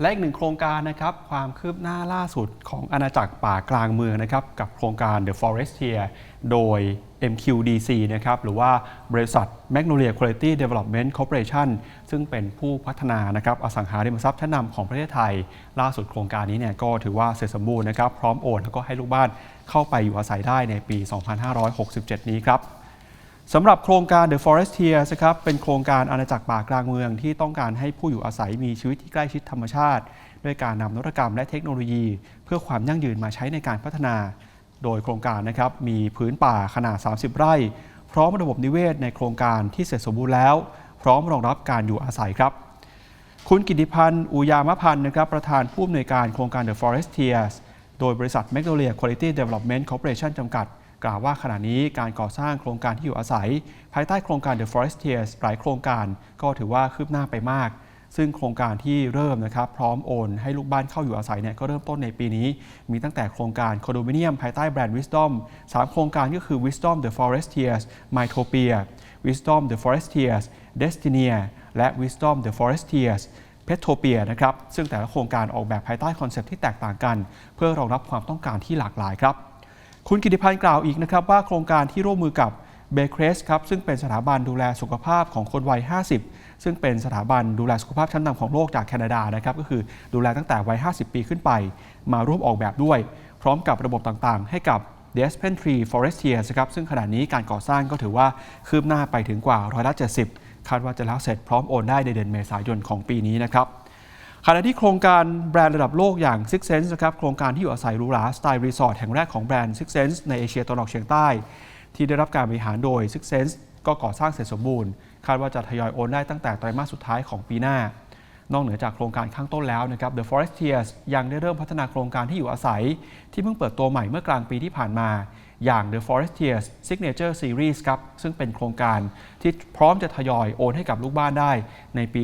และอีกหนึ่งโครงการนะครับความคืบหน้าล่าสุดของอาณาจักรป่ากลางเมืองนะครับกับโครงการ The Forestier โดย MQDC นะครับหรือว่าบริษัท Magnolia Quality Development Corporation ซึ่งเป็นผู้พัฒนานะครับอสังหาริมทรัพย์ชั้นนำของประเทศไทย ล่าสุดโครงการนี้เนี่ยก็ถือว่าเสร็จสมบูรณ์นะครับพร้อมโอนแล้วก็ให้ลูกบ้านเข้าไปอยู่อาศัยได้ในปี 2567 นี้ครับ สำหรับโครงการ The Forestiers นะครับเป็นโครงการอาณาจักรป่ากลางเมืองที่ต้องการให้ผู้อยู่อาศัยมีชีวิตที่ใกล้ชิดธรรมชาติ ด้วยการนำนวัตกรรมและเทคโนโลยี เพื่อความยั่งยืนมาใช้ในการพัฒนา โดยโครงการนะครับมีพื้นป่าขนาด 30 ไร่ พร้อมระบบนิเวศในโครงการที่เสร็จสมบูรณ์แล้ว พร้อมรองรับการอยู่อาศัยครับ คุณกิติพันธ์อุยามพันธ์นะครับประธานผู้อำนวยการโครงการ The Forestiers โดยบริษัท Magnolia Quality Development Corporation จำกัด กล่าวว่าขณะนี้การก่อสร้างโครงการที่อยู่อาศัย ภายใต้โครงการ The Forestiers หลายโครงการก็ถือว่าคืบหน้าไปมาก ซึ่งโครงการที่เริ่มนะครับพร้อมโอน ให้ลูกบ้านเข้าอยู่อาศัยเนี่ยก็เริ่มต้นในปีนี้ มีตั้งแต่โครงการคอนโดมิเนียมภายใต้แบรนด์ Wisdom 3 โครงการก็คือ Wisdom The Forestiers Mytopia Wisdom The Forestiers Destinia และ Wisdom The Forestiers เพทโทเปียนะครับซึ่งแต่ละโครงการออกแบบภายใต้คอนเซปต์ที่แตกต่างกัน เพื่อรองรับความต้องการที่หลากหลายครับ คุณกิติพันธ์กล่าวอีกนะครับว่าโครงการที่ร่วมมือกับเบครสครับซึ่งเป็นสถาบันดูแลสุขภาพของคนวัย 50 ซึ่งเป็นสถาบันดูแลสุขภาพชั้นนำของโลกจากแคนาดานะครับก็คือดูแลตั้งแต่วัย 50 ปีขึ้นไป มาร่วมออกแบบด้วย พร้อมกับระบบต่างๆ ให้กับ The s p e n Tree Forestiers ครับซึ่งขณะนี้การก่อสร้างก็ถือว่าคืบหน้าไปถึงกว่าร้อยละ70 คาดว่าจะแล้วเสร็จพร้อมโอนได้ในเดือนเมษายนของปีนี้นะครับ ขณะที่โครงการแบรนด์ระดับโลกอย่าง Six Sense นะครับโครงการที่อยู่อาศัยรูราสไตล์รีสอร์ทแห่งแรกของแบรนด์ Six Sense ในเอเชียตะวันออกเฉียงใต้ ที่ได้รับการบริหารโดย Six Sense ก็ก่อสร้างเสร็จสมบูรณ์ คาดว่าจะทยอยโอนได้ตั้งแต่ไตรมาสสุดท้ายของปีหน้า นอกเหนือจากโครงการข้างต้นแล้วนะครับ The Forestiers ยังได้เริ่มพัฒนาโครงการที่อยู่อาศัย ที่เพิ่งเปิดตัวใหม่เมื่อกลางปีที่ผ่านมา อย่าง The Forestiers Signature Series ครับ ซึ่งเป็นโครงการที่พร้อมจะทยอยโอนให้กับลูกบ้านได้ในปี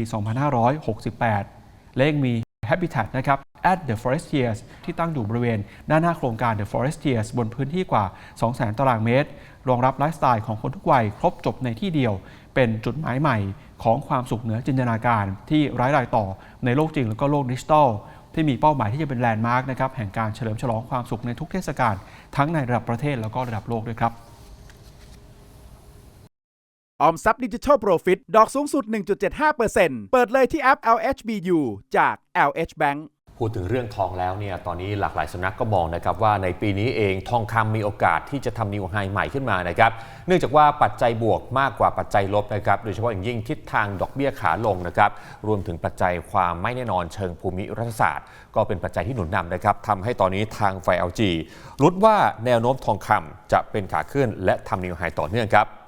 2568 และยังมี Habitat นะครับ at the Forestiers ที่ตั้งอยู่บริเวณด้านหน้าโครงการ The Forestiers บนพื้นที่กว่า 200,000 ตารางเมตร รองรับไลฟ์สไตล์ของคนทุกวัย ครบจบในที่เดียว เป็นจุดหมายใหม่ของความสุขเหนือจินตนาการ ที่ร้รายต่อในโลกจริงแล้วก็โลกดิจิทัลที่มีเป้าหมายที่จะเป็นแลนด์มาร์กนะครับแห่งการเฉลิมฉลองความสุขในทุกเทศกาลทั้งในระดับประเทศแล้วก็ระดับโลกด้วยครับ ออมทรัพย์ดิจิทัลโปรฟิตดอกสูงสุด 1.75%เปิดเลยที่แอป LHBU จาก LH Bank พูดถึงเรื่องทองแล้วเนี่ยตอนนี้หลากหลายสำนักก็มองนะครับว่าในปีนี้เองทองคำมีโอกาสที่จะทำนิวไฮใหม่ขึ้นมานะครับเนื่องจากว่าปัจจัยบวกมากกว่าปัจจัยลบนะครับโดยเฉพาะอย่างยิ่งทิศทางดอกเบี้ยขาลงนะครับรวมถึงปัจจัยความไม่แน่นอนเชิงภูมิรัฐศาสตร์ ก็เป็นปัจจัยที่หนุนนำนะครับทำให้ตอนนี้ทางไฟ LG ลุ้นว่าแนวโน้มทองคำจะเป็นขาขึ้นและทำนิวไฮต่อเนื่องครับ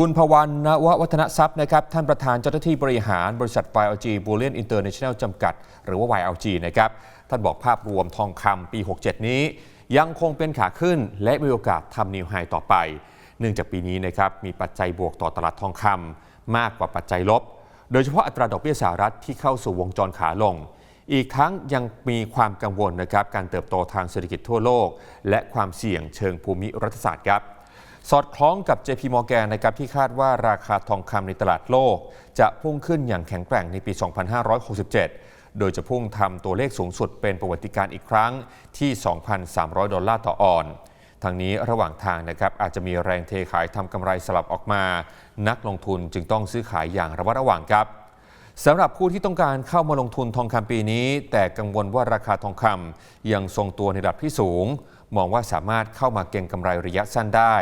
คุณพวันนววัฒนทรัพย์นะครับท่านประธานเจ้าหน้าที่บริหารบริษัท YLG Bullion International จำกัด หรือว่า YLG นะครับท่านบอกภาพรวมทองคำปี 67 นี้ ยังคงเป็นขาขึ้นและมีโอกาสทำนิวไฮต่อไป เนื่องจากปีนี้นะครับมีปัจจัยบวกต่อตลาดทองคำมากกว่าปัจจัยลบ โดยเฉพาะอัตราดอกเบี้ยสหรัฐที่เข้าสู่วงจรขาลง อีกทั้งยังมีความกังวลนะครับการเติบโตทางเศรษฐกิจทั่วโลก และความเสี่ยงเชิงภูมิรัฐศาสตร์ครับ สอดคล้องกับ JP Morgan นะครับที่คาดว่าราคาทองคำในตลาดโลก จะพุ่งขึ้นอย่างแข็งแกร่งในปี 2567 โดยจะพุ่งทำตัวเลขสูงสุดเป็นประวัติการอีกครั้งที่ 2,300 ดอลลาร์ต่อออนทางนี้ระหว่างทางนะครับอาจจะมีแรงเทขายทำกำไรสลับออกมา นักลงทุนจึงต้องซื้อขายอย่างระมัดระวังครับสำหรับผู้ที่ต้องการเข้ามาลงทุนทองคำปีนี้ แต่กังวลว่าราคาทองคำยังทรงตัวในระดับที่สูง มองว่าสามารถเข้ามาเก็งกำไรระยะสั้นได้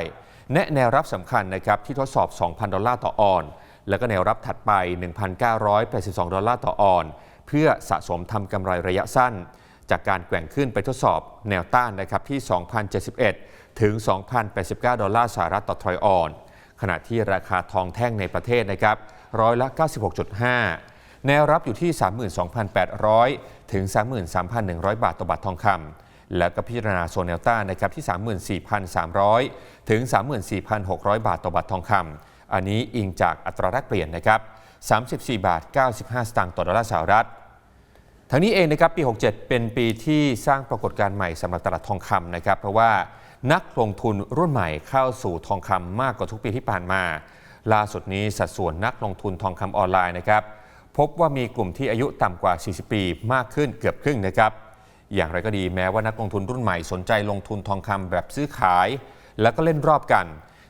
แนะแนวรับสำคัญนะครับที่ทดสอบ 2,000 ดอลลาร์ต่อออน แล้วก็แนวรับถัดไป 1,982 ดอลลาร์ต่อออน เพื่อสะสมทำกำไรระยะสั้น จากการแกว่งขึ้นไปทดสอบแนวต้านนะครับที่ 2,071 ถึง 2,089 ดอลลาร์สหรัฐต่อทรอยออน ขณะที่ราคาทองแท่งในประเทศนะครับร้อยละ 96.5 แนวรับอยู่ที่ 32,800 ถึง 33,100 บาทต่อบาททองคำ แล้วก็พิจารณาโซนแนวต้านนะครับที่ 34,300 ถึง 34,600 บาทต่อบาททองคำอันนี้อิงจากอัตราแลกเปลี่ยนนะครับ 34 บาท 95 สตางค์ต่อดอลลาร์สหรัฐทั้งนี้เองนะครับปี 67 เป็นปีที่สร้างปรากฏการณ์ใหม่สำหรับตลาดทองคำนะครับ เพราะว่านักลงทุนรุ่นใหม่เข้าสู่ทองคำมากกว่าทุกปีที่ผ่านมา ล่าสุดนี้สัดส่วนนักลงทุนทองคำออนไลน์นะครับพบว่ามีกลุ่มที่อายุต่ำกว่า 40 ปีมากขึ้นเกือบครึ่งนะครับ อย่างไรก็ดีแม้ว่านักลงทุนรุ่นใหม่สนใจลงทุนทองคำแบบซื้อขาย แล้วก็เล่นรอบกัน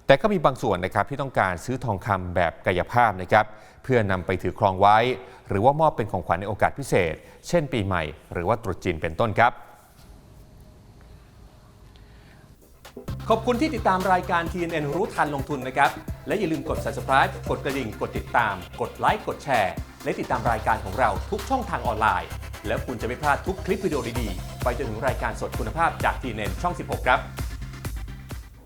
แต่ก็มีบางส่วนนะครับที่ต้องการซื้อทองคำแบบกายภาพนะครับเพื่อนำไปถือครองไว้ หรือว่ามอบเป็นของขวัญในโอกาสพิเศษ เช่นปีใหม่ หรือว่าตรุษจีนเป็นต้นครับ ขอบคุณที่ติดตามรายการ TNN รู้ทันลงทุนนะครับ และอย่าลืมกด subscribe กดกระดิ่ง กดติดตาม กดไลค์กดแชร์ และติดตามรายการของเราทุกช่องทางออนไลน์ แล้วคุณจะไม่พลาดทุกคลิปวิดีโอดีๆ ไปจนถึงรายการสดคุณภาพจาก TNN ช่อง 16 ครับ